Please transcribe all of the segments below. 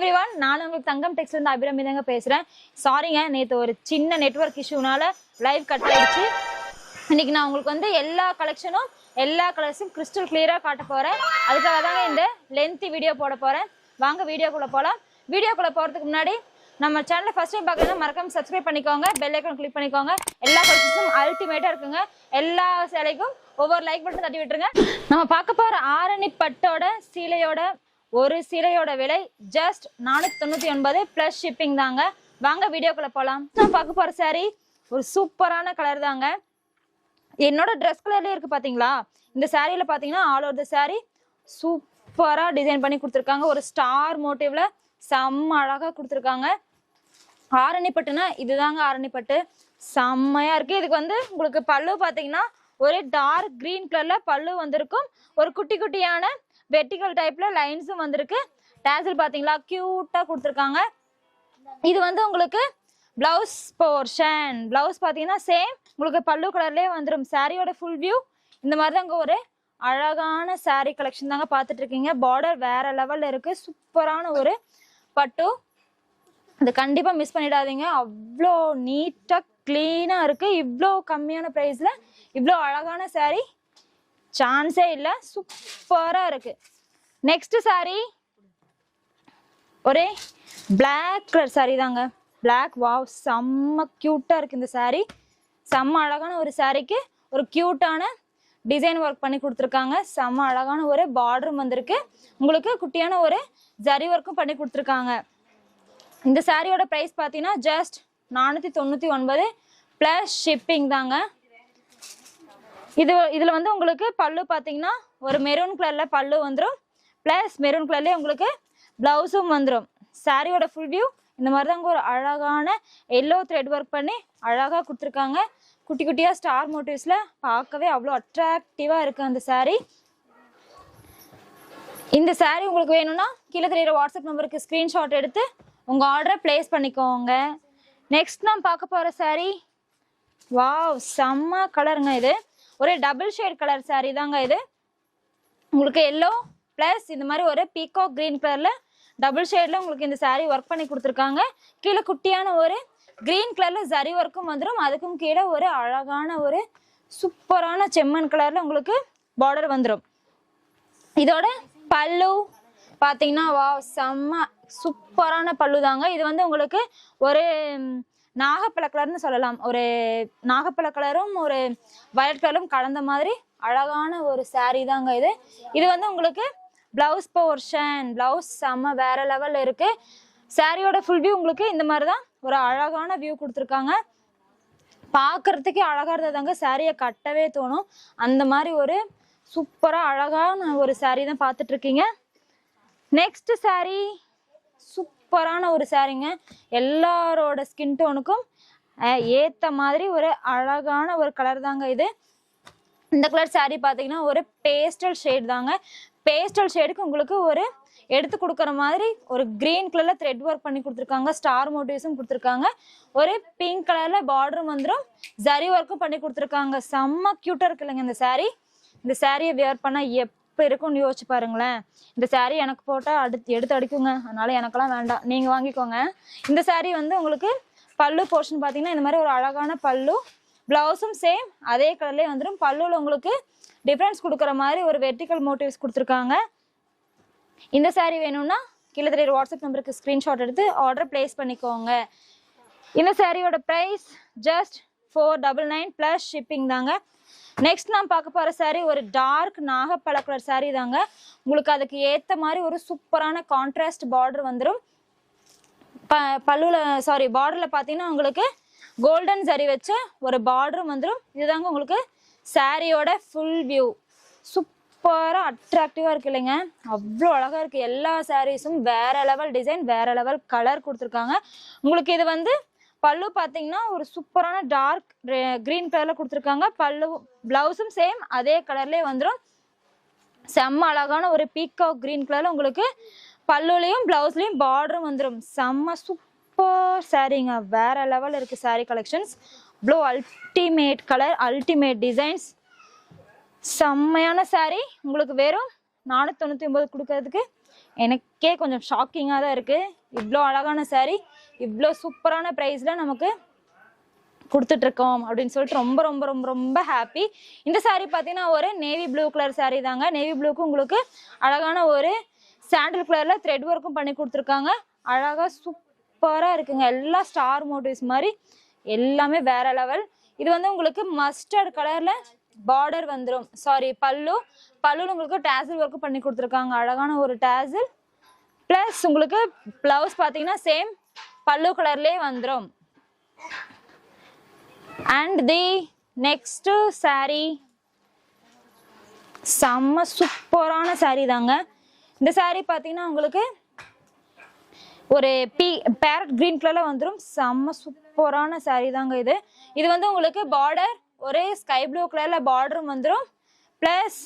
Every one நான் உங்களுக்கு தங்கம் text இருந்து அபிரமிதாங்க பேசுகிறேன் பேசுறேன். சாரிங்க நேற்று ஒரு சின்ன நெட்வொர்க் இஷ்யூனால லைவ் கட் ஆயிடுச்சு. இன்னைக்கு நான் உங்களுக்கு வந்து எல்லா கலெக்ஷனும் எல்லா கலர்ஸும் கிறிஸ்டல் கிளியராக காட்ட போகிறேன் அதுக்காக தாங்க இந்த லென்த்தி வீடியோ போட போகிறேன் வாங்க வீடியோக்குள்ளே போகலாம் வீடியோக்குள்ளே போகிறதுக்கு முன்னாடி நம்ம சேனலை ஃபஸ்ட் டைம் பார்க்கணும் மறக்காம சப்ஸ்கிரைப் பண்ணிக்கோங்க. பெல் ஐக்கன் கிளிக் பண்ணிக்கோங்க. எல்லா கலெக்ஷன்ஸும் அல்டிமேட்டாக இருக்குங்க. எல்லா சேலைக்கும் ஒவ்வொரு லைக் பட்டன் தட்டி விட்டுருங்க. நம்ம பார்க்க போகிற ஆரணி பட்டோட சீலையோட ஒரு சீலையோட விலை ஜஸ்ட் நானூத்தி தொண்ணூத்தி ஒன்பது ப்ளஸ் ஷிப்பிங் தாங்க. வாங்க வீடியோக்குள்ள போலாம். நான் பார்க்க போற saree ஒரு சூப்பரான கலர் தாங்க. என்னோட ட்ரெஸ் கலர்லயே இருக்கு பாத்தீங்களா? இந்த சாரியில பாத்தீங்கன்னா ஆல் ஓவர் த saree சூப்பரா டிசைன் பண்ணி கொடுத்துருக்காங்க. ஒரு ஸ்டார் மோட்டிவ்ல செம்ம அழகா கொடுத்துருக்காங்க. ஆரணிப்பட்டுனா இதுதாங்க ஆரணிப்பட்டு. செம்மையா இருக்கு. இதுக்கு வந்து உங்களுக்கு பல்லு பாத்தீங்கன்னா ஒரே டார்க் கிரீன் கலர்ல பல்லு வந்திருக்கும். ஒரு குட்டி குட்டியான வெர்டிகல் டைப்ல லைன்ஸும் வந்திருக்கு. டேசல் பாத்தீங்களா? கியூட்டா கொடுத்துருக்காங்க. இது வந்து உங்களுக்கு பிளவுஸ் போர்ஷன் பிளவுஸ் பார்த்தீங்கன்னா சேம் உங்களுக்கு பல்லு கலர்லேயே வந்துடும் சாரியோட ஃபுல் வியூ இந்த மாதிரி தாங்க ஒரு அழகான saree கலெக்ஷன் தாங்க பார்த்துட்டு இருக்கீங்க பார்டர் வேற லெவல்ல இருக்கு. சூப்பரான ஒரு பட்டு. இது கண்டிப்பாக மிஸ் பண்ணிடாதீங்க. அவ்வளோ நீட்டாக க்ளீனாக இருக்கு. இவ்வளோ கம்மியான ப்ரைஸில் இவ்வளோ அழகான saree. சான்ஸே இல்லை. சூப்பராக இருக்கு. Next saree. ஒரே பிளாக் கலர் saree தாங்க. பிளாக் வாவ் செம்ம க்யூட்டாக இருக்கு இந்த saree. செம்ம அழகான ஒரு சாரிக்கு ஒரு க்யூட்டான டிசைன் ஒர்க் பண்ணி கொடுத்துருக்காங்க. செம்ம அழகான ஒரு பார்டரும் வந்திருக்கு. உங்களுக்கு குட்டியான ஒரு ஜரி ஒர்க்கும் பண்ணி கொடுத்துருக்காங்க. இந்த சாரியோட ப்ரைஸ் பார்த்தீங்கன்னா ஜஸ்ட் நானூற்றி தொண்ணூற்றி ஒன்பது ப்ளஸ் ஷிப்பிங் தாங்க. இது இதில் வந்து உங்களுக்கு பல்லு பார்த்தீங்கன்னா ஒரு மெரூன் கலரில் பல்லு வந்துடும் ப்ளஸ் மெரூன் கலர்லேயே உங்களுக்கு ப்ளவுஸும் வந்துடும் சாரியோட ஃபுல் வியூ இந்த மாதிரி தாங்க ஒரு அழகான எல்லோ த்ரெட் ஒர்க் பண்ணி அழகாக கொடுத்துருக்காங்க. குட்டி குட்டியாக ஸ்டார் மோட்டிவ்ஸில் பார்க்கவே அவ்வளோ அட்ராக்டிவாக இருக்குது அந்த saree. இந்த saree உங்களுக்கு வேணும்னா கீழே தெரியுற வாட்ஸ்அப் நம்பருக்கு ஸ்க்ரீன்ஷாட் எடுத்து உங்கள் ஆர்டரை ப்ளேஸ் பண்ணிக்கோங்க. நெக்ஸ்ட் நான் பார்க்க போகிற saree. வாவ் செம்ம கலருங்க இது. ஒரு டபுள் ஷேட் கலர் saree தாங்க இது. உங்களுக்கு எல்லோ ப்ளஸ் இந்த மாதிரி ஒரு பீகாக் க்ரீன் கலரில் டபுள் ஷேடில் உங்களுக்கு இந்த சாரீ ஒர்க் பண்ணி கொடுத்துருக்காங்க. கீழே குட்டியான ஒரு க்ரீன் கலரில் சரி ஒர்க்கும் வந்துடும் அதுக்கும் கீழே ஒரு அழகான ஒரு சூப்பரான செம்மண் கலரில் உங்களுக்கு பார்டர் வந்துடும் இதோட பல்லு பார்த்தீங்கன்னா வா செம்ம சூப்பரான பல்லு தாங்க இது வந்து உங்களுக்கு ஒரு நாகப்பழ கலர்னு சொல்லலாம். ஒரு நாகப்பழ கலரும் ஒரு வயலட் கலரும் கலந்த மாதிரி அழகான ஒரு சாரீ தாங்க இது. இது வந்து உங்களுக்கு பிளவுஸ் போர்ஷன் பிளவுஸ் செம்ம வேற லெவல்ல இருக்கு. சாரியோட ஃபுல் வியூ உங்களுக்கு இந்த மாதிரி தான் ஒரு அழகான வியூ கொடுத்துருக்காங்க. பார்க்கறதுக்கே அழகா இருந்ததாங்க சாரியை கட்டவே தோணும். அந்த மாதிரி ஒரு சூப்பராக அழகான ஒரு saree தான் பார்த்துட்ருக்கீங்க நெக்ஸ்ட் சாரீ சூப்பரான ஒரு சாரீங்க எல்லாரோட ஸ்கின் டோனுக்கும் ஏற்ற மாதிரி ஒரு அழகான ஒரு கலர் தாங்க இது. இந்த கலர் saree பார்த்தீங்கன்னா ஒரு பேஸ்டல் ஷேட் தாங்க. பேஸ்டல் ஷேடுக்கு உங்களுக்கு ஒரு எடுத்து கொடுக்குற மாதிரி ஒரு கிரீன் கலரில் த்ரெட் ஒர்க் பண்ணி கொடுத்துருக்காங்க. ஸ்டார் மோட்டிவ்ஸும் கொடுத்துருக்காங்க. ஒரு பிங்க் கலரில் பார்டரும் வந்துடும் ஜரி ஒர்க்கும் பண்ணி கொடுத்துருக்காங்க. செம்ம க்யூட்டா இருக்குல்லங்க இந்த சாரீ இந்த சாரியை வியர் எப் எப்போ இருக்கும்னு யோசிச்சு பாருங்களேன். இந்த சாரீ எனக்கு போட்டால் அடுத்து எடுத்து அடிக்குங்க. அதனால எனக்கெல்லாம் வேண்டாம். நீங்கள் வாங்கிக்கோங்க. இந்த சாரீ வந்து உங்களுக்கு பல்லு போர்ஷன் பார்த்தீங்கன்னா இந்த மாதிரி ஒரு அழகான பல்லு ப்ளவுஸும் சேம் அதே கலர்லேயே வந்துடும் பல்லுல உங்களுக்கு டிஃப்ரென்ஸ் கொடுக்குற மாதிரி ஒரு வெர்டிக்கல் மோட்டிவ்ஸ் கொடுத்துருக்காங்க. இந்த சாரீ வேணும்னா கீழே தெரியுற வாட்ஸ்அப் நம்பருக்கு ஸ்க்ரீன்ஷாட் எடுத்து ஆர்டர் ப்ளேஸ் பண்ணிக்கோங்க. இந்த சாரியோட price just four double nine plus shipping தாங்க. நெக்ஸ்ட் நான் பார்க்க போகிற சாரீ ஒரு டார்க் நாகப்பழ கலர் சாரீ தாங்க. உங்களுக்கு அதுக்கு ஏற்ற மாதிரி ஒரு சூப்பரான கான்ட்ராஸ்ட் பார்டர் வந்துடும் ப பல்லுவில் சாரி பார்டரில் பார்த்தீங்கன்னா உங்களுக்கு கோல்டன் சரி வச்ச ஒரு பார்டரும் வந்துடும் இதுதாங்க உங்களுக்கு சாரியோட ஃபுல் வியூ சூப்பராக அட்ராக்டிவாக இருக்கு இல்லைங்க. அவ்வளோ அழகாக இருக்குது எல்லா சாரீஸும் வேற லெவல் டிசைன் வேறு லெவல் கலர் கொடுத்துருக்காங்க. உங்களுக்கு இது வந்து பல்லு பார்த்தீங்கன்னா ஒரு சூப்பரான டார்க் க்ரீன் கலரில் கொடுத்துருக்காங்க. பல்லு ப்ளவுஸும் சேம் அதே கலர்லேயே வந்துடும் செம்ம அழகான ஒரு பீக்காக் கிரீன் கலர்ல உங்களுக்கு பல்லுலையும் பிளவுஸ்லயும் பார்டரும் வந்துடும் செம்ம சூப்பர் சாரீங்க வேற லெவல் இருக்கு saree collections blue ultimate colour ultimate designs செம்மையான saree. உங்களுக்கு வெறும் நானூற்றி தொண்ணூற்றி ஒம்பது கொடுக்கறதுக்கு எனக்கே கொஞ்சம் ஷாக்கிங்காக தான் இருக்குது இவ்வளோ அழகான சாரீ இவ்வளோ சூப்பரான ப்ரைஸில் நமக்கு கொடுத்துட்ருக்கோம் அப்படின்னு சொல்லிட்டு ரொம்ப ரொம்ப ரொம்ப ரொம்ப ஹாப்பி இந்த சாரீ பார்த்தீங்கன்னா ஒரு நேவி ப்ளூ கலர் சாரீ தாங்க. நேவி ப்ளூக்கு உங்களுக்கு அழகான ஒரு சாண்டில் கலரில் த்ரெட் ஒர்க்கும் பண்ணி கொடுத்துருக்காங்க. அழகாக சூப்பராக இருக்குங்க. எல்லாம் ஸ்டார் மோட்டிவ்ஸ் மாதிரி எல்லாமே வேற லெவல் இது வந்து உங்களுக்கு மஸ்டர்ட் கலரில் பார்டர் வந்துடும் சாரி பல்லு. பல்லுன்னு உங்களுக்கு டேசில் ஒர்க்கும் பண்ணி கொடுத்துருக்காங்க. அழகான ஒரு டேசில் ப்ளஸ் உங்களுக்கு ப்ளவுஸ் பார்த்தீங்கன்னா சேம் பல்லு கலர்லேயே வந்துடும் அண்ட் தி நெக்ஸ்ட் சாரி செம்ம சூப்பரான சாரி தாங்க. இந்த சாரி பார்த்தீங்கன்னா உங்களுக்கு ஒரு பி பேரட் கிரீன் கலர்ல வந்துடும் செம்ம சூப்பரான சாரி தாங்க இது. இது வந்து உங்களுக்கு பார்டர் ஒரே ஸ்கை ப்ளூ கலர்ல பார்டரும் வந்துடும் ப்ளஸ்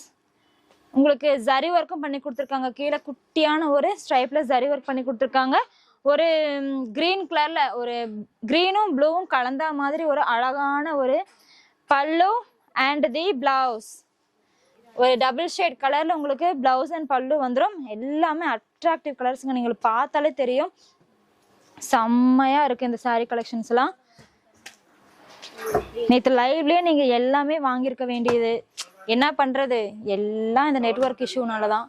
உங்களுக்கு ஜரி ஒர்க்கும் பண்ணி கொடுத்துருக்காங்க. கீழே குட்டியான ஒரு ஸ்ட்ரைப்ல ஜரி ஒர்க் பண்ணி கொடுத்துருக்காங்க. ஒரு கிரீன் கலர்ல ஒரு கிரீனும் ப்ளூவும் கலந்த மாதிரி ஒரு அழகான ஒரு பல்லு அண்ட் தி பிளவுஸ் ஒரு டபுள் ஷேட் கலர்ல உங்களுக்கு பிளவுஸ் அண்ட் பல்லு வந்துடும் எல்லாமே அட்ராக்டிவ் கலர்ஸுங்க நீங்கள் பார்த்தாலே தெரியும். செம்மையா இருக்கு இந்த saree கலெக்ஷன்ஸ் எல்லாம். நேற்று லைவ்லயே நீங்க எல்லாமே வாங்கியிருக்க வேண்டியது. என்ன பண்றது? எல்லாம் இந்த நெட்வொர்க் இஷ்யூனால தான்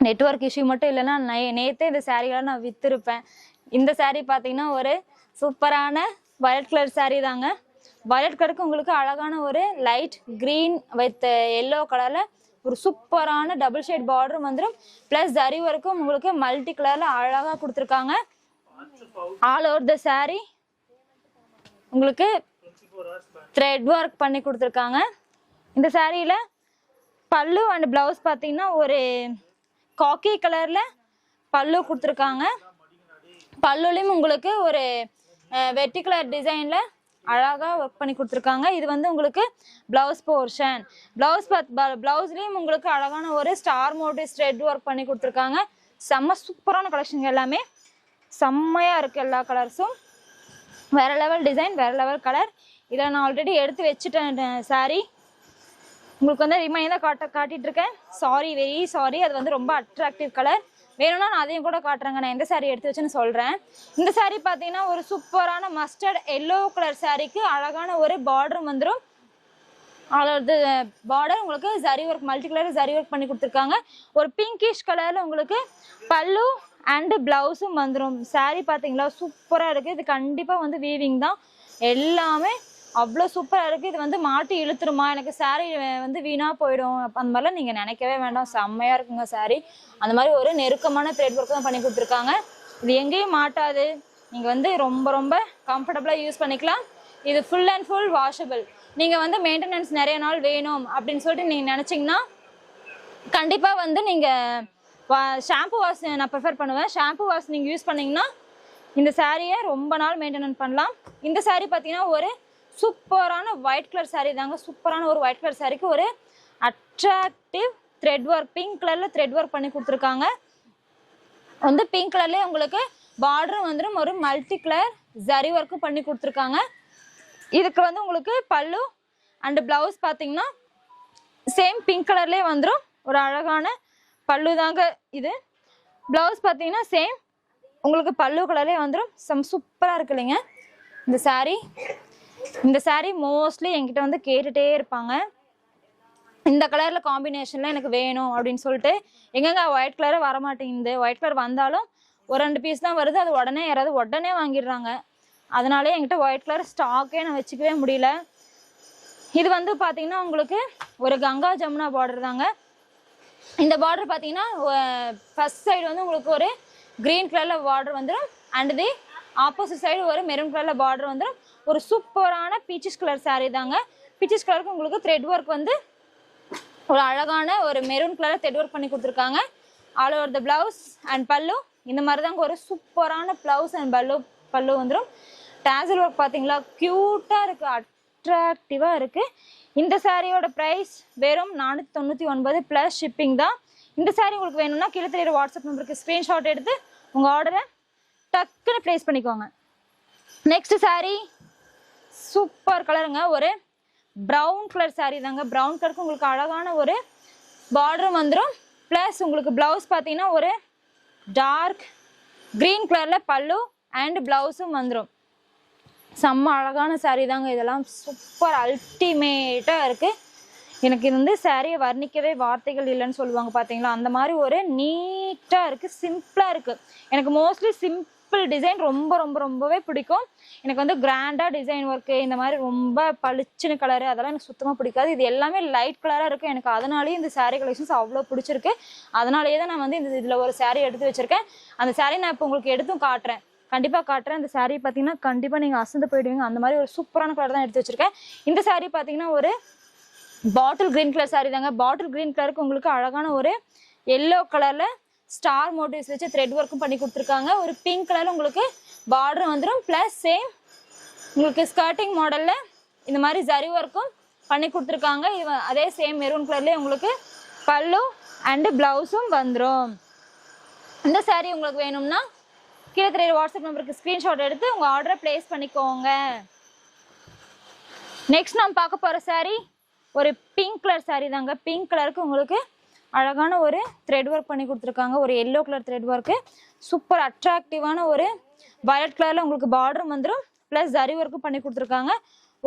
நெட்ஒர்க் இஷ்யூ மட்டும் இல்லைன்னா நே- நேற்றே இந்த சாரீகளை நான் விற்றுருப்பேன் இந்த சாரீ பார்த்தீங்கன்னா ஒரு சூப்பரான வயலட் கலர் சாரீ தாங்க. வயலட் கலருக்கு உங்களுக்கு அழகான ஒரு லைட் க்ரீன் வித் எல்லோ கலரில் ஒரு சூப்பரான டபுள் ஷேட் பார்டர் வந்துடும் ப்ளஸ் ஜரி ஒர்க்கும் உங்களுக்கு மல்டி கலரில் அழகாக கொடுத்துருக்காங்க. ஆல் ஓவர் த சாரீ உங்களுக்கு த்ரெட் ஒர்க் பண்ணி கொடுத்துருக்காங்க. இந்த சாரியில் பல்லு அண்ட் ப்ளவுஸ் பார்த்தீங்கன்னா ஒரு காக்கி கலர்ல பல்லு கொடுத்துருக்காங்க. பல்லுலையும் உங்களுக்கு ஒரு வெட்டி கலர் டிசைன்ல அழகா ஒர்க் பண்ணி கொடுத்துருக்காங்க. இது வந்து உங்களுக்கு பிளவுஸ் போர்ஷன் பிளவுஸ் பிளவுஸ்லயும் உங்களுக்கு அழகான ஒரு ஸ்டார் மோட்டிவ் ஸ்ட்ரெட் ஒர்க் பண்ணி கொடுத்துருக்காங்க. செம்ம சூப்பரான கலெக்ஷன் எல்லாமே. செம்மையா இருக்கு எல்லா கலர்ஸும் வேற லெவல் டிசைன் வேற லெவல் கலர் இதை நான் ஆல்ரெடி எடுத்து வச்சுட்டேன் சாரி. உங்களுக்கு வந்து ரிமைண்டாக காட்ட காட்டிட்டு இருக்கேன் சாரி வெரி சாரி அது வந்து ரொம்ப அட்ராக்டிவ் கலர் வேணும்னா நான் அதையும் கூட காட்டுறேங்க. நான் எந்த சாரீ எடுத்து வச்சேன்னு சொல்கிறேன் இந்த சாரீ பார்த்தீங்கன்னா ஒரு சூப்பரான மஸ்டர்ட் எல்லோ கலர் சாரீக்கு அழகான ஒரு பார்டரும் வந்துடும் அதாவது பார்டர் உங்களுக்கு zari work multi colour zari work பண்ணி கொடுத்துருக்காங்க. ஒரு பிங்கிஷ் கலரில் உங்களுக்கு பல்லு அண்டு ப்ளவுஸும் வந்துடும் சாரீ பார்த்தீங்களா? சூப்பராக இருக்குது இது கண்டிப்பாக வந்து வீவிங் தான். எல்லாமே அவ்வளோ சூப்பராக இருக்குது இது வந்து மாட்டி இழுத்துருமா? எனக்கு சாரீ வந்து வீணாக போயிடும். அந்த மாதிரிலாம் நீங்கள் நினைக்கவே வேண்டாம். செம்மையாக இருக்குங்க சாரீ அந்த மாதிரி ஒரு நெருக்கமான த்ரெட் ஒர்க்கு தான் பண்ணி கொடுத்துருக்காங்க. இது எங்கேயும் மாட்டாது. நீங்கள் வந்து ரொம்ப ரொம்ப கம்ஃபர்டபுளாக யூஸ் பண்ணிக்கலாம். இது ஃபுல் அண்ட் ஃபுல் வாஷபிள் நீங்கள் வந்து மெயின்டெனன்ஸ் நிறைய நாள் வேணும் அப்படின்னு சொல்லிட்டு நீங்கள் நினச்சிங்கன்னா கண்டிப்பாக வந்து நீங்கள் ஷாம்பு வாஷ் நான் ப்ரிஃபர் பண்ணுவேன். ஷாம்பு வாஷ் நீங்கள் யூஸ் பண்ணிங்கன்னா இந்த சாரியை ரொம்ப நாள் மெயின்டெனன் பண்ணலாம். இந்த சாரீ பார்த்தீங்கன்னா ஒரு சூப்பரான ஒயிட் கலர் சாரீ தாங்க. சூப்பரான ஒரு ஒயிட் கலர் சாரீக்கு ஒரு அட்ராக்டிவ் த்ரெட் ஒர்க் பிங்க் கலரில் த்ரெட் ஒர்க் பண்ணி கொடுத்துருக்காங்க. வந்து பிங்க் கலர்லேயே உங்களுக்கு பார்டரும் வந்துடும் ஒரு மல்டி கலர் ஜரி ஒர்க்கும் பண்ணி கொடுத்துருக்காங்க. இதுக்கு வந்து உங்களுக்கு பல்லு அண்டு ப்ளவுஸ் பார்த்தீங்கன்னா சேம் பிங்க் கலர்லேயே வந்துடும் ஒரு அழகான பல்லு தாங்க இது. ப்ளவுஸ் பார்த்தீங்கன்னா சேம் உங்களுக்கு பல்லு கலர்லேயே வந்துடும் சம் சூப்பராக இருக்கு இல்லைங்க. இந்த சாரீ இந்த சாரீ மோஸ்ட்லி என்கிட்ட வந்து கேட்டுட்டே இருப்பாங்க. இந்த கலரில் காம்பினேஷனில் எனக்கு வேணும் அப்படின்னு சொல்லிட்டு எங்கெங்க ஒயிட் கலரே வரமாட்டேங்குது. ஒயிட் கலர் வந்தாலும் ஒரு ரெண்டு பீஸ் தான் வருது. அது உடனே யாராவது உடனே வாங்கிடுறாங்க. அதனாலே என்கிட்ட ஒயிட் கலர் ஸ்டாக்கே நான் வச்சுக்கவே முடியல. இது வந்து பார்த்தீங்கன்னா உங்களுக்கு ஒரு கங்கா ஜமுனா பார்டர் தாங்க. இந்த பார்டர் பார்த்தீங்கன்னா ஃபஸ்ட் சைடு வந்து உங்களுக்கு ஒரு க்ரீன் கலரில் பார்டர் வந்துடும் அண்ட் தி ஆப்போசிட் சைடு ஒரு மெரூன் கலரில் பார்டர் வந்துடும் ஒரு சூப்பரான பீச்சஸ் கலர் சாரீ தாங்க. பீச்சஸ் கலருக்கு உங்களுக்கு த்ரெட் ஒர்க் வந்து ஒரு அழகான ஒரு மெரூன் கலர் த்ரெட் ஒர்க் பண்ணி கொடுத்துருக்காங்க. All over the blouse and pallu இந்த மாதிரி தாங்க ஒரு சூப்பரான பிளவுஸ் அண்ட் பல்லு பல்லு வந்துடும் டேசல் ஒர்க் பார்த்தீங்களா க்யூட்டாக இருக்குது அட்ராக்டிவாக இருக்குது இந்த சாரியோட ப்ரைஸ் வெறும் நானூற்றி தொண்ணூற்றி ஒன்பது ப்ளஸ் ஷிப்பிங் தான். இந்த saree உங்களுக்கு வேணும்னா கீழே தெரியுற வாட்ஸ்அப் நம்பருக்கு ஸ்க்ரீன்ஷாட் எடுத்து உங்கள் ஆர்டரை டக்குன்னு ப்ளேஸ் பண்ணிக்கோங்க. நெக்ஸ்ட் சாரீ சூப்பர் கலருங்க. ஒரு ப்ரௌன் கலர் சாரீ தாங்க. ப்ரௌன் கலருக்கு உங்களுக்கு அழகான ஒரு பார்டரும் வந்துடும் ப்ளஸ் உங்களுக்கு ப்ளவுஸ் பார்த்தீங்கன்னா ஒரு டார்க் க்ரீன் கலரில் பல்லு அண்ட் ப்ளவுஸும் வந்துடும் செம்ம அழகான சாரீ தாங்க. இதெல்லாம் சூப்பர் அல்டிமேட்டாக இருக்குது எனக்கு இது வந்து சாரியை வர்ணிக்கவே வார்த்தைகள் இல்லைன்னு சொல்லுவாங்க பார்த்தீங்களா? அந்த மாதிரி ஒரு நீட்டாக இருக்குது சிம்பிளாக இருக்குது எனக்கு மோஸ்ட்லி சிம்பிள் டிசைன் ரொம்ப ரொம்ப ரொம்பவே பிடிக்கும். எனக்கு வந்து கிராண்டாக டிசைன் ஒர்க்கு இந்த மாதிரி ரொம்ப பளிச்சுன்னு கலரு அதெல்லாம் எனக்கு சுத்தமாக பிடிக்காது. இது எல்லாமே லைட் கலராக இருக்குது எனக்கு அதனாலேயே இந்த சாரீ கலெக்ஷன்ஸ் அவ்வளோ பிடிச்சிருக்கு. அதனாலேயே தான் நான் வந்து இந்த இதில் ஒரு சாரீ எடுத்து வச்சுருக்கேன். அந்த சாரீ நான் இப்போ உங்களுக்கு எடுத்தும் காட்டுறேன். கண்டிப்பாக காட்டுறேன். இந்த சாரீ பார்த்தீங்கன்னா கண்டிப்பாக நீங்கள் அசந்து போயிடுவீங்க. அந்த மாதிரி ஒரு சூப்பரான கலர் தான் எடுத்து வச்சிருக்கேன். இந்த சாரீ பார்த்தீங்கன்னா ஒரு பாட்டில் கிரீன் கலர் சாரீ தாங்க. பாட்டில் கிரீன் கலருக்கு உங்களுக்கு அழகான ஒரு எல்லோ கலரில் ஸ்டார் மோட்டிவ்ஸ் வச்சு த்ரெட் ஒர்க்கும் பண்ணி கொடுத்துருக்காங்க. ஒரு பிங்க் கலர் உங்களுக்கு பார்டர் வந்துடும் ப்ளஸ் சேம் உங்களுக்கு ஸ்கர்ட்டிங் மாடலில் இந்த மாதிரி ஜரி ஒர்க்கும் பண்ணி கொடுத்துருக்காங்க. இது அதே சேம் மெரூன் கலர்லேயே உங்களுக்கு பல்லு அண்டு ப்ளவுஸும் வந்துடும் இந்த சாரீ உங்களுக்கு வேணும்னா கீழே தெரியுற வாட்ஸ்அப் நம்பருக்கு ஸ்க்ரீன்ஷாட் எடுத்து உங்கள் ஆர்டரை ப்ளேஸ் பண்ணிக்கோங்க. நெக்ஸ்ட் நம்ம பார்க்க போகிற சாரீ ஒரு பிங்க் கலர் சாரீ தாங்க. பிங்க் கலருக்கு உங்களுக்கு அழகான ஒரு த்ரெட் ஒர்க் பண்ணி கொடுத்துருக்காங்க. ஒரு yellow colour thread work super அட்ராக்டிவான ஒரு வயலட் கலரில் உங்களுக்கு பார்டரும் வந்துடும் ப்ளஸ் ஜரி ஒர்க்கும் பண்ணி கொடுத்துருக்காங்க.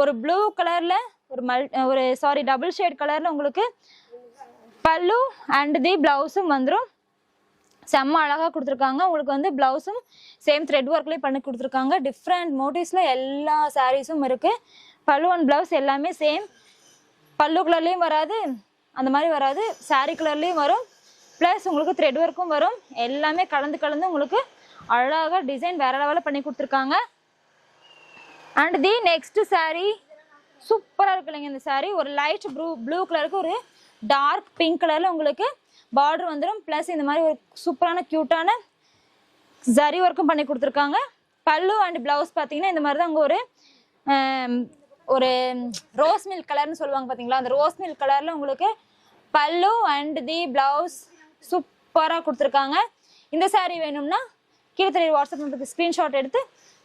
ஒரு ப்ளூ கலரில் ஒரு மல் ஒரு சாரி டபுள் ஷேட் கலரில் உங்களுக்கு பல்லு அண்ட் தி ப்ளவுஸும் வந்துடும் செம்ம அழகாக கொடுத்துருக்காங்க. உங்களுக்கு வந்து ப்ளவுஸும் சேம் த்ரெட் ஒர்க்லேயே பண்ணி கொடுத்துருக்காங்க. டிஃப்ரெண்ட் மோட்டிவ்ஸில் எல்லா சாரீஸும் இருக்குது பல்லு அண்ட் ப்ளவுஸ் எல்லாமே சேம் பல்லு கலர்லேயும் வராது. அந்த மாதிரி வராது. சாரீ கலர்லேயும் வரும். ப்ளஸ் உங்களுக்கு த்ரெட் ஒர்க்கும் வரும். எல்லாமே கலந்து கலந்து உங்களுக்கு அழகாக டிசைன் வேற லெவலில் பண்ணி கொடுத்துருக்காங்க. அண்ட் தி நெக்ஸ்ட் சாரீ சூப்பராக இருக்கு இல்லைங்க இந்த சாரீ ஒரு லைட் ப்ளூ ப்ளூ கலருக்கு ஒரு டார்க் பிங்க் கலரில் உங்களுக்கு பார்டர் வந்துடும் ப்ளஸ் இந்த மாதிரி ஒரு சூப்பரான க்யூட்டான ஜரி ஒர்க்கும் பண்ணி கொடுத்துருக்காங்க. பல்லு அண்ட் ப்ளவுஸ் பார்த்தீங்கன்னா இந்த மாதிரி தான் அங்கே ஒரு ஒரு ரோஸ் மில்க் கலர்னு சொல்லுவாங்க பார்த்தீங்களா அந்த ரோஸ் மில்க் கலரில் உங்களுக்கு பல்லு அண்ட் தி ப்ளவுஸ் சூப்பராக கொடுத்துருக்காங்க. இந்த சாரீ வேணும்னா கீழே தெரியுற வாட்ஸ்அப் நம்பருக்கு ஸ்க்ரீன்ஷாட் எடுத்து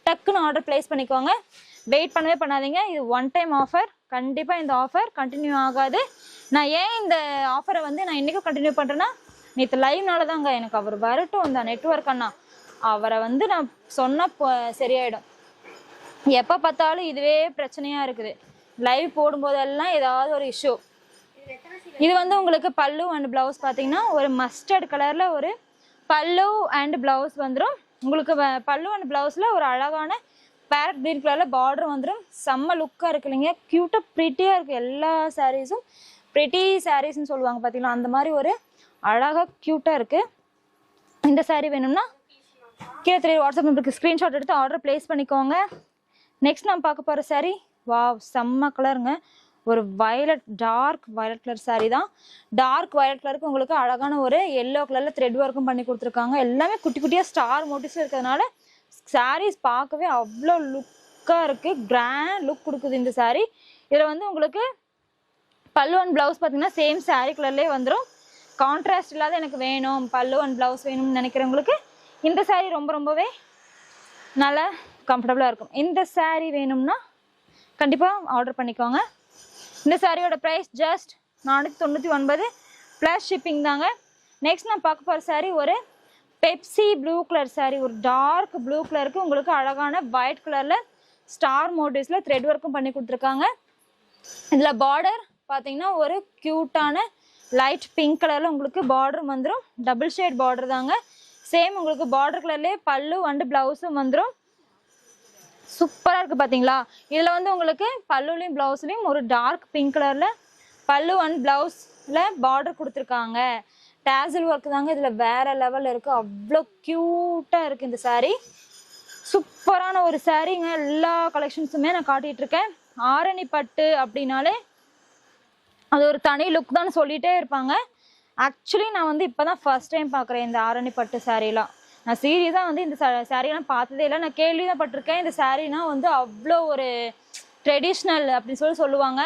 டக்குன்னு ஆர்டர் ப்ளேஸ் பண்ணிக்கோங்க. வெயிட் பண்ணவே பண்ணாதீங்க. இது ஒன் டைம் ஆஃபர் கண்டிப்பாக இந்த ஆஃபர் கண்டினியூ ஆகாது. நான் ஏன் இந்த ஆஃபரை வந்து நான் இன்றைக்கும் கண்டினியூ பண்ணுறேன்னா நேற்று லைவ்னால தாங்க எனக்கு அவர் வரட்டும் அந்த நெட்ஒர்க் அண்ணா. அவரை வந்து நான் சொன்னால் சரியாயிடும். எப்போ பார்த்தாலும் இதுவே பிரச்சனையாக இருக்குது. லைவ் போடும்போதெல்லாம் ஏதாவது ஒரு இஷ்யூ இது வந்து உங்களுக்கு பல்லு அண்ட் ப்ளவுஸ் பார்த்தீங்கன்னா ஒரு மஸ்டர்ட் கலரில் ஒரு பல்லு அண்ட் ப்ளவுஸ் வந்துடும் உங்களுக்கு வ- பல்லு அண்ட் ப்ளவுஸில் ஒரு அழகான பேரட் க்ரீன் கலரில் பார்டர் வந்துடும் செம்ம லுக்காக இருக்கு இல்லைங்க. க்யூட்டாக ப்ரிட்டியாக இருக்குது எல்லா சாரீஸும் ப்ரிட்டி சாரீஸ்ன்னு சொல்லுவாங்க பார்த்தீங்களா? அந்த மாதிரி ஒரு அழகாக க்யூட்டாக இருக்குது இந்த சாரீ வேணும்னா கீழே தெரியும் வாட்ஸ்அப் நம்பருக்கு ஸ்க்ரீன்ஷாட் எடுத்து ஆர்டர் ப்ளேஸ் பண்ணிக்கோங்க. நெக்ஸ்ட் நான் பார்க்க போகிற சாரீ வாவ் செம்ம கலருங்க ஒரு violet dark violet colour saree தான். டார்க் வயலட் கலருக்கு உங்களுக்கு அழகான ஒரு எல்லோ கலரில் த்ரெட் ஒர்க்கும் பண்ணி கொடுத்துருக்காங்க. எல்லாமே குட்டி குட்டியாக ஸ்டார் மோட்டிவ்ஸ் இருக்கிறதுனால சாரீஸ் பார்க்கவே அவ்வளோ லுக்காக இருக்குது கிராண்ட் லுக் கொடுக்குது இந்த சாரீ இதில் வந்து உங்களுக்கு பல்லு அண்ட் ப்ளவுஸ் பார்த்தீங்கன்னா சேம் சாரீ கலர்லேயே வந்துடும் கான்ட்ராஸ்ட் இல்லாத எனக்கு வேணும். பல்லு அண்ட் ப்ளவுஸ் வேணும்னு நினைக்கிறவங்களுக்கு இந்த சாரீ ரொம்ப ரொம்பவே நல்லா கம்ஃபர்டபுளாக இருக்கும். இந்த சாரீ வேணும்னா கண்டிப்பாக ஆர்டர் பண்ணிக்கோங்க. இந்த சாரியோட ப்ரைஸ் ஜஸ்ட் நானூற்றி தொண்ணூற்றி ஒன்பது ப்ளஸ் ஷிப்பிங் தாங்க. நெக்ஸ்ட் நான் பார்க்க போகிற சாரீ ஒரு பெப்சி ப்ளூ கலர் சாரீ ஒரு டார்க் ப்ளூ கலருக்கு உங்களுக்கு அழகான ஒயிட் கலரில் ஸ்டார் மோட்டிவ்ஸில் த்ரெட் ஒர்க்கும் பண்ணி கொடுத்துருக்காங்க. இதில் பார்டர் பார்த்தீங்கன்னா ஒரு க்யூட்டான லைட் பிங்க் கலரில் உங்களுக்கு பார்டர் வந்துடும் டபுள் ஷேட் பார்டர் தாங்க. சேம் உங்களுக்கு பார்டர் கலர்லேயே பல்லு அண்டு ப்ளவுஸும் வந்துடும் சூப்பராக இருக்குது பார்த்தீங்களா இதில் வந்து உங்களுக்கு பல்லுலையும் ப்ளவுஸ்லையும் ஒரு டார்க் பிங்க் கலரில் பல்லு அண்ட் ப்ளவுஸில் பார்டர் கொடுத்துருக்காங்க. டேசல் ஒர்க் தாங்க இதில் வேறு லெவலில் இருக்குது அவ்வளோ க்யூட்டாக இருக்குது இந்த சாரீ சூப்பரான ஒரு சாரீங்க எல்லா கலெக்ஷன்ஸுமே நான் காட்டிகிட்ருக்கேன் இருக்கேன். ஆரணி பட்டு அப்படின்னாலே அது ஒரு தனி லுக் தான் சொல்லிகிட்டே இருப்பாங்க. ஆக்சுவலி நான் வந்து இப்போ தான் ஃபஸ்ட் டைம் பார்க்குறேன் இந்த ஆரணி பட்டு சாரீலாம் நான் சீரியஸாக வந்து இந்த சாரீலாம் பார்த்ததே இல்லை. நான் கேள்வி தான் பட்டிருக்கேன் இந்த சாரீனா வந்து அவ்வளோ ஒரு ட்ரெடிஷ்னல் அப்படின்னு சொல்லி சொல்லுவாங்க.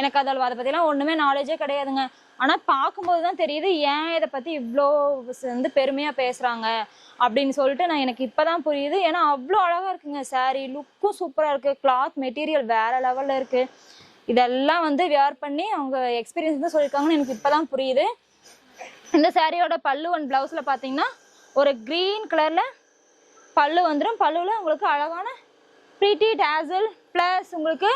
எனக்கு அதில் அதை பற்றிலாம் ஒன்றுமே நாலேஜே கிடையாதுங்க. ஆனால் பார்க்கும்போது தான் தெரியுது ஏன் இதை பற்றி இவ்வளோ வந்து பெருமையாக பேசுகிறாங்க அப்படின்னு சொல்லிட்டு நான் எனக்கு இப்போ தான் புரியுது. ஏன்னா அவ்வளோ அழகாக இருக்குங்க சாரீ லுக்கும் சூப்பராக இருக்குது கிளாத் மெட்டீரியல் வேறு லெவலில் இருக்குது இதெல்லாம் வந்து வியர் பண்ணி அவங்க எக்ஸ்பீரியன்ஸ் தான் சொல்லியிருக்காங்கன்னு எனக்கு இப்போ தான் புரியுது. இந்த சாரியோட பல்லு ஒன் ப்ளவுஸில் பார்த்தீங்கன்னா ஒரு க்ரீன் கலரில் பல்லு வந்துடும் பல்லுவில் உங்களுக்கு அழகான ப்ரீட்டி டேசல் ப்ளஸ் உங்களுக்கு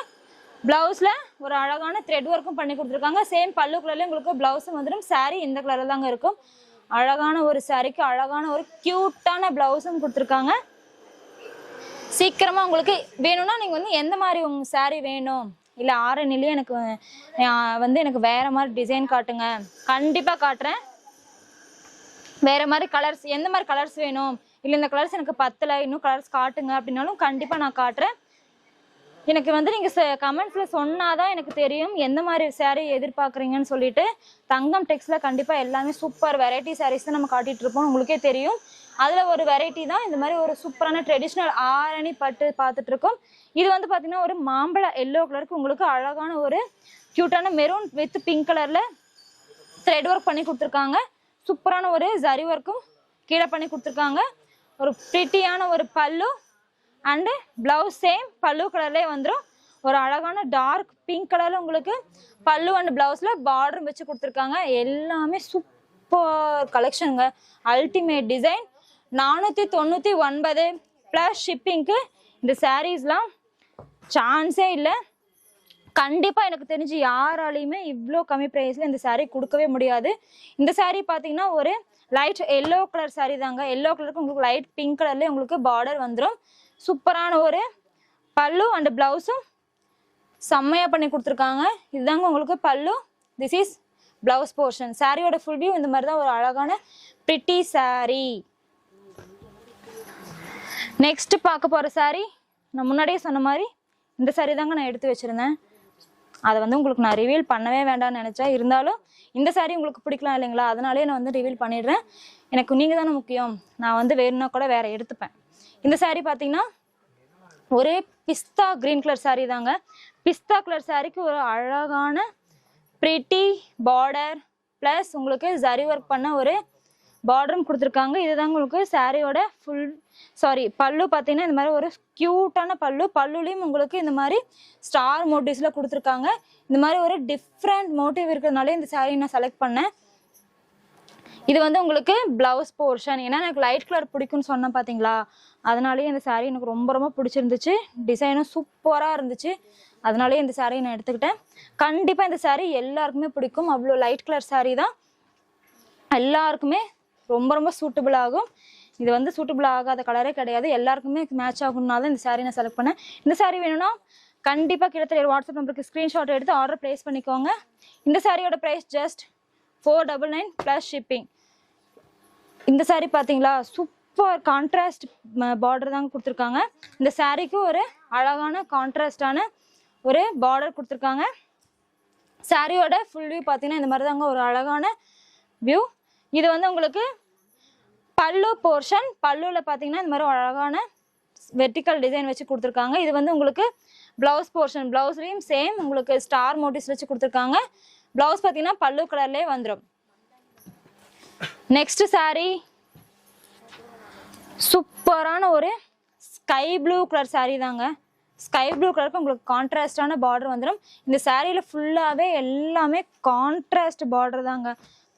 ப்ளவுஸில் ஒரு அழகான த்ரெட் ஒர்க்கும் பண்ணி கொடுத்துருக்காங்க. சேம் பல்லு கலர்லேயும் உங்களுக்கு ப்ளவுஸும் வந்துடும் சாரீ இந்த கலரில் தாங்க இருக்கும். அழகான ஒரு சாரீக்கு அழகான ஒரு க்யூட்டான ப்ளவுஸும் கொடுத்துருக்காங்க. சீக்கிரமாக உங்களுக்கு வேணும்னா நீங்கள் வந்து எந்த மாதிரி உங்கள் சாரீ வேணும்? இல்லை ஆரணிலேயே எனக்கு வந்து எனக்கு வேறு மாதிரி டிசைன் காட்டுங்க. கண்டிப்பாக காட்டுறேன். வேற மாதிரி கலர்ஸ் எந்த மாதிரி கலர்ஸ் வேணும்? இல்லை இந்த கலர்ஸ் எனக்கு பத்தல இன்னும் கலர்ஸ் காட்டுங்க அப்படின்னாலும் கண்டிப்பாக நான் காட்டுறேன். எனக்கு வந்து நீங்கள் கமெண்ட்ஸில் சொன்னாதான் எனக்கு தெரியும் எந்த மாதிரி saree எதிர்பார்க்குறீங்கன்னு சொல்லிட்டு. தங்கம் டெக்ஸில் கண்டிப்பாக எல்லாமே சூப்பர் வெரைட்டி சாரீஸ் தான் நம்ம காட்டிட்டு இருப்போம் உங்களுக்கே தெரியும். அதில் ஒரு வெரைட்டி தான் இந்த மாதிரி ஒரு சூப்பரான ட்ரெடிஷ்னல் ஆரணி பட்டு பார்த்துட்டு இருக்கோம். இது வந்து பார்த்திங்கன்னா ஒரு மாம்பழ எல்லோ கலருக்கு உங்களுக்கு அழகான ஒரு க்யூட்டான மெரூன் வித் பிங்க் கலரில் த்ரெட் ஒர்க் பண்ணி கொடுத்துருக்காங்க. சூப்பரான ஒரு ஜரி ஒர்க்கும் கீழே பண்ணி கொடுத்துருக்காங்க. ஒரு ப்ரிட்டியான ஒரு பல்லு அண்டு ப்ளவுஸ் சேம் பல்லு கலர்லேயே வந்துடும் ஒரு அழகான டார்க் பிங்க் கலரில் உங்களுக்கு பல்லு அண்ட் ப்ளவுஸில் பார்டரும் வச்சு கொடுத்துருக்காங்க. எல்லாமே சூப்பர் கலெக்ஷனுங்க அல்டிமேட் டிசைன் நானூற்றி தொண்ணூற்றி ஒன்பது ப்ளஸ் ஷிப்பிங்க்கு இந்த சாரீஸ்லாம் சான்ஸே இல்லை. கண்டிப்பா எனக்கு தெரிஞ்சு யாராலையுமே இவ்வளோ கம்மி ப்ரைஸ்ல இந்த சாரீ கொடுக்கவே முடியாது. இந்த சாரீ பார்த்தீங்கன்னா ஒரு லைட் எல்லோ கலர் சாரீ தாங்க. எல்லோ கலருக்கு உங்களுக்கு லைட் பிங்க் கலர்ல உங்களுக்கு பார்டர் வந்துடும் சூப்பரான ஒரு பல்லு அண்ட் பிளவுஸும் செம்மையா பண்ணி கொடுத்துருக்காங்க. இதுதாங்க உங்களுக்கு பல்லு. திஸ் இஸ் பிளவுஸ் போர்ஷன் சாரியோட ஃபுல் வியூ இந்த மாதிரி தான் ஒரு அழகான பிரிட்டி saree. நெக்ஸ்ட் பார்க்க போற saree நான் முன்னாடியே சொன்ன மாதிரி இந்த saree தாங்க நான் எடுத்து வச்சிருந்தேன். அதை வந்து உங்களுக்கு நான் ரிவீல் பண்ணவே வேண்டாம்னு நினச்சேன் இருந்தாலும் இந்த saree உங்களுக்கு பிடிக்கலாம் இல்லைங்களா? அதனாலே நான் வந்து ரிவீல் பண்ணிடுறேன். எனக்கு நீங்கள் தானே முக்கியம். நான் வந்து வேணும்னா கூட வேற எடுத்துப்பேன். இந்த saree பார்த்தீங்கன்னா ஒரே பிஸ்தா க்ரீன் கலர் saree தாங்க. பிஸ்தா கலர் சாரிக்கு ஒரு அழகான ப்ரிட்டி பார்டர் ப்ளஸ் உங்களுக்கு ஜரி ஒர்க் பண்ண ஒரு பார்டரும் கொடுத்துருக்காங்க. இதுதாங்க உங்களுக்கு சாரியோட ஃபுல் சாரி பல்லு பார்த்தீங்கன்னா இந்த மாதிரி ஒரு க்யூட்டான பல்லு. பல்லுலேயும் உங்களுக்கு இந்த மாதிரி ஸ்டார் மோட்டிவ்ஸில் கொடுத்துருக்காங்க. இந்த மாதிரி ஒரு டிஃப்ரெண்ட் மோட்டிவ் இருக்கிறதுனாலே இந்த சாரீ நான் செலக்ட் பண்ணேன். இது வந்து உங்களுக்கு பிளவுஸ் போர்ஷன் ஏன்னா எனக்கு லைட் கலர் பிடிக்கும்னு சொன்னேன் பார்த்தீங்களா? அதனாலேயே இந்த சாரீ எனக்கு ரொம்ப ரொம்ப பிடிச்சிருந்துச்சு. டிசைனும் சூப்பராக இருந்துச்சு. அதனாலேயே இந்த சாரீ நான் எடுத்துக்கிட்டேன். கண்டிப்பாக இந்த சாரீ எல்லாருக்குமே பிடிக்கும். அவ்வளோ லைட் கலர் சாரீ தான். எல்லாருக்குமே ரொம்ப ரொம்ப சூட்டபிள் ஆகும். இது வந்து சூட்டபிள் ஆகாத கலரே கிடையாது. எல்லாருக்குமே மேட்ச் ஆகும்னால தான் இந்த சாரீ நான் செலக்ட் பண்ணேன். இந்த சாரீ வேணும்னா கண்டிப்பாக கிட்டத்தட்ட வாட்ஸ்அப் நம்பருக்கு ஸ்க்ரீன்ஷாட் எடுத்து ஆர்டர் ப்ளேஸ் பண்ணிக்கோங்க. இந்த சாரியோட price just four double nine plus shipping இந்த சாரீ பார்த்தீங்களா சூப்பர் கான்ட்ராஸ்ட் பார்டர் தாங்க கொடுத்துருக்காங்க. இந்த சாரீக்கு ஒரு அழகான கான்ட்ராஸ்டான ஒரு பார்டர் கொடுத்துருக்காங்க. சாரியோட ஃபுல் வியூ பார்த்தீங்கன்னா இந்த மாதிரி தாங்க ஒரு அழகான வியூ இது வந்து உங்களுக்கு பல்லு போர்ஷன் பல்லுவில் பார்த்தீங்கன்னா இந்த மாதிரி அழகான வெர்டிக்கல் டிசைன் வச்சு கொடுத்துருக்காங்க. இது வந்து உங்களுக்கு ப்ளவுஸ் போர்ஷன் ப்ளவுஸ்லேயும் சேம் உங்களுக்கு ஸ்டார் மோட்டிவ்ஸ் வச்சு கொடுத்துருக்காங்க. ப்ளவுஸ் பார்த்தீங்கன்னா பல்லு கலர்லேயே வந்துடும் நெக்ஸ்ட் saree. சூப்பரான ஒரு ஸ்கை ப்ளூ கலர் சாரீ தாங்க. ஸ்கை ப்ளூ கலருக்கு உங்களுக்கு கான்ட்ராஸ்டான பார்டர் வந்துடும் இந்த சாரியில் ஃபுல்லாகவே எல்லாமே கான்ட்ராஸ்ட் பார்டர் தாங்க.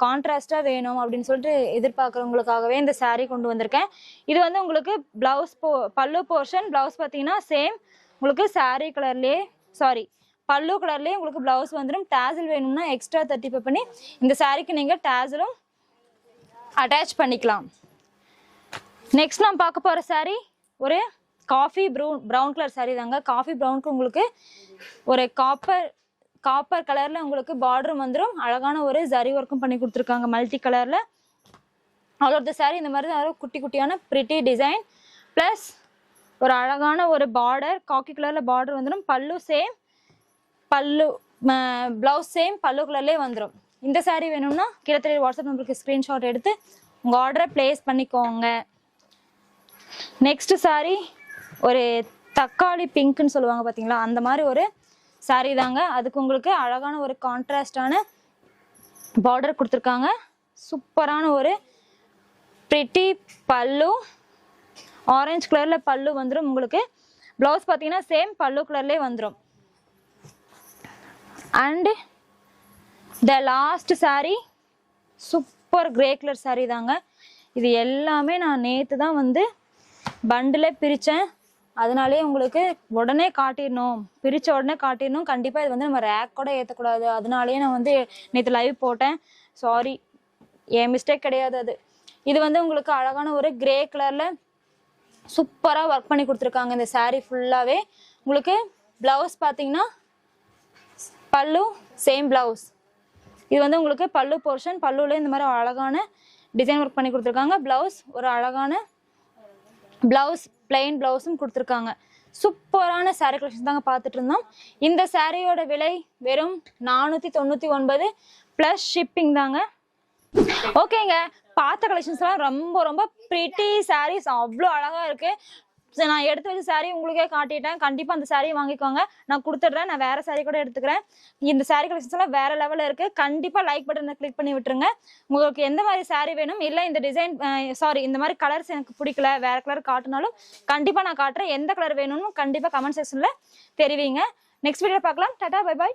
கான்ட்ராஸ்டாக வேணும் அப்படின்னு சொல்லிட்டு எதிர்பார்க்குறவங்களுக்காகவே இந்த சாரீ கொண்டு வந்திருக்கேன். இது வந்து உங்களுக்கு ப்ளவுஸ் போ பல்லு போர்ஷன் ப்ளவுஸ் பார்த்தீங்கன்னா சேம் உங்களுக்கு சாரீ கலர்லேயே சாரி பல்லு கலர்லேயே உங்களுக்கு ப்ளவுஸ் வந்துடும் டேசல் வேணும்னா எக்ஸ்ட்ரா தேர்ட்டி பே பண்ணி இந்த சாரீக்கு நீங்கள் டேசிலும் அட்டாச் பண்ணிக்கலாம். நெக்ஸ்ட் நான் பார்க்க போகிற சாரீ ஒரு coffee brown brown colour sari தாங்க. காஃபி ப்ரௌனுக்கு உங்களுக்கு ஒரு காப்பர் காப்பர் கலரில் உங்களுக்கு பார்டரும் வந்துடும் அழகான ஒரு ஜரி ஒர்க்கும் பண்ணி கொடுத்துருக்காங்க. மல்டி கலரில் ஆல் ஆஃப் த saree இந்த மாதிரி தான். குட்டி குட்டியான பிரிட்டி டிசைன் ப்ளஸ் ஒரு அழகான ஒரு பார்டர் காக்கி கலரில் பார்டர் வந்துடும் பல்லு சேம் பல்லு ப்ளவுஸ் சேம் பல்லு கலர்லேயே வந்துடும் இந்த சாரீ வேணும்னா கிட்டத்தட்ட வாட்ஸ்அப் நம்பருக்கு ஸ்க்ரீன்ஷாட் எடுத்து உங்கள் ஆர்டரை ப்ளேஸ் பண்ணிக்கோங்க. நெக்ஸ்ட் saree ஒரு தக்காளி பிங்க்னு சொல்லுவாங்க பார்த்தீங்களா அந்த மாதிரி ஒரு saree தாங்க. அதுக்கு உங்களுக்கு அழகான ஒரு கான்ட்ராஸ்டான பார்டர் கொடுத்துருக்காங்க. சூப்பரான ஒரு ப்ரிட்டி பல்லு. ஆரஞ்சு கலரில் பல்லு வந்துடும் உங்களுக்கு ப்ளவுஸ் பார்த்தீங்கன்னா சேம் பல்லு கலர்லேயே வந்துடும் and the last sari super grey colour sari தாங்க. இது எல்லாமே நான் நேற்று தான் வந்து பண்டில் பிரித்தேன் அதனாலே உங்களுக்கு உடனே காட்டிடணும் பிரித்த உடனே காட்டிடணும். கண்டிப்பாக இது வந்து நம்ம ரேக் கூட ஏற்றக்கூடாது அதனாலேயே நான் வந்து நேற்று லைவ் போட்டேன். சாரி என் மிஸ்டேக் கிடையாது அது. இது வந்து உங்களுக்கு அழகான ஒரு கிரே கலரில் சூப்பராக ஒர்க் பண்ணி கொடுத்துருக்காங்க. இந்த சாரீ ஃபுல்லாகவே உங்களுக்கு ப்ளவுஸ் பார்த்தீங்கன்னா பல்லு சேம் ப்ளவுஸ் இது வந்து உங்களுக்கு பல்லு போர்ஷன் பல்லுல இந்த மாதிரி அழகான டிசைன் ஒர்க் பண்ணி கொடுத்துருக்காங்க. ப்ளவுஸ் ஒரு அழகான ப்ளவுஸ் பிளெயின் ப்ளவுஸும் கொடுத்துருக்காங்க. சூப்பரான சாரீ கலெக்ஷன் தாங்க பார்த்துட்டு இருந்தோம் இந்த சாரியோட விலை வெறும் நானூற்றி தொண்ணூற்றி ஒன்பது ப்ளஸ் ஷிப்பிங் தாங்க. ஓகேங்க பார்த்த கலெக்ஷன்ஸ்லாம் ரொம்ப ரொம்ப ப்ரிட்டி சாரீஸ் அவ்வளோ அழகா இருக்கு. சரி, நான் எடுத்து வச்ச சாரீ உங்களுக்கே காட்டிட்டேன். கண்டிப்பா அந்த saree வாங்கிக்கோங்க. நான் கொடுத்துட்றேன். நான் வேற சாரீ கூட எடுத்துக்கிறேன். இந்த சாரீ கலெக்ஷன்ஸ் வேறு வேற லெவல்ல இருக்கு. கண்டிப்பா லைக் பட்டனை கிளிக் பண்ணி விட்டுருங்க. உங்களுக்கு எந்த மாதிரி சாரீ வேணும்? இல்ல இந்த டிசைன் சாரி இந்த மாதிரி கலர்ஸ் எனக்கு பிடிக்கல வேற கலர் காட்டினாலும் கண்டிப்பா நான் காட்டுறேன். எந்த கலர் வேணும்னு கண்டிப்பா கமெண்ட் செக்ஷன்ல தெரிவிங்க. நெக்ஸ்ட் வீடியோ பார்க்கலாம். Tata bye bye